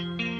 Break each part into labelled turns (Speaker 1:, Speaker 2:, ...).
Speaker 1: Thank you.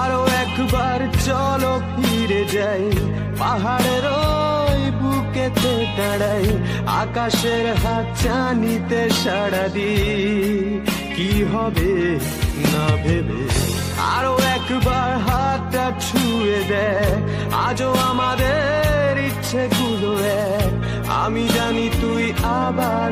Speaker 1: আরও একবার চলো ফিরে যাই। পাহাড়ের ওই বুকেতে দাঁড়াই, আকাশের হাত চানিতে সাড়া দি কি হবে না ভেবে? আরও একবার হাতটা ছুঁয়ে দেয়। আজও আমাদের ইচ্ছেগুলো এক। আমি জানি তুই আবার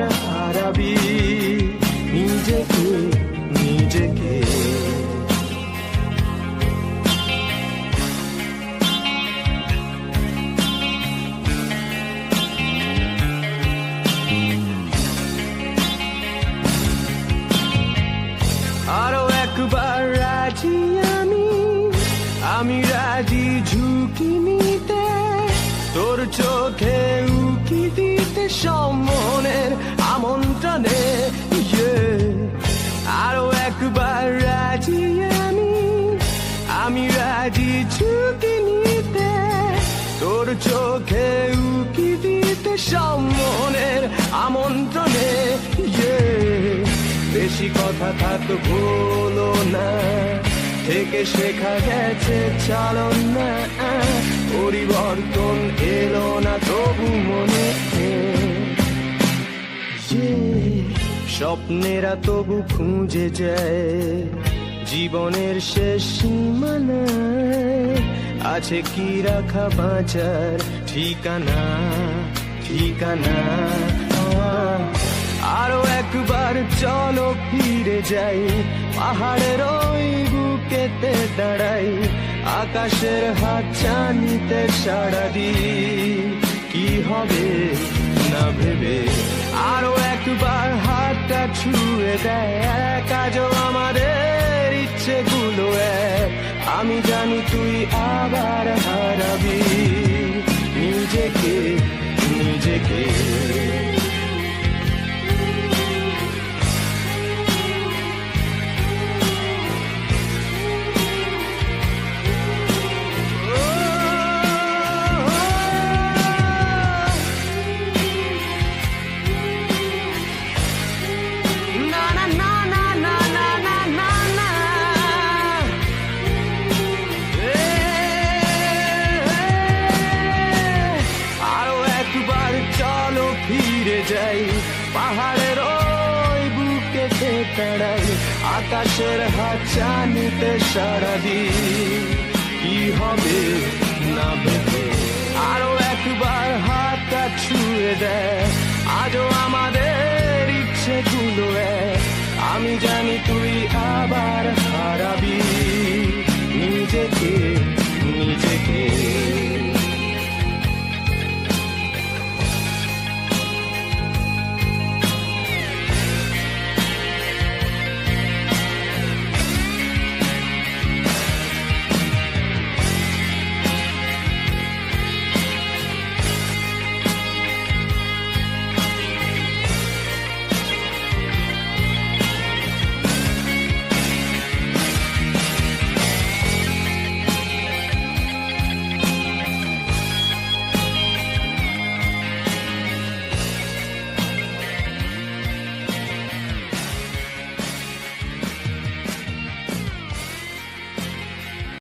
Speaker 1: আমি রাজি ঝুঁকি নিতে, তোর চোখে উকি দিতে সম্মনের আমন্ত্রণে Yeah. আরও একবার রাজি আমি আমি রাজি ঝুঁকি নিতে, তোর চোখে উকি দিতে সম্মনের আমন্ত্রণে Yeah. বেশি কথা থাক বলো না থেকে শেখা গেছে চালন না, পরিবর্তন এলো না তবু মনে স্বপ্নেরা তবু খুঁজে যায়, জীবনের শেষ সীমানায় আছে কি রাখা বাঁচার ঠিকানা ঠিকানা? আরও একবার চলো ফিরে যাই পাহাড়ের ওই বুকেতে দাঁড়াই, আকাশের হাত চানিতে সাড়া দি কি হবে না ভেবে আরও একবার হাতটা ছুঁয়ে দেয়। কাজও আমাদের ইচ্ছেগুলো আমি জানি তুই আবার হারাবি। নিজেকে নিজেকে আকাশের হাচানিতে সারা কি হবে না আরও একবার হাতটা ছুঁয়ে দেয়। আজও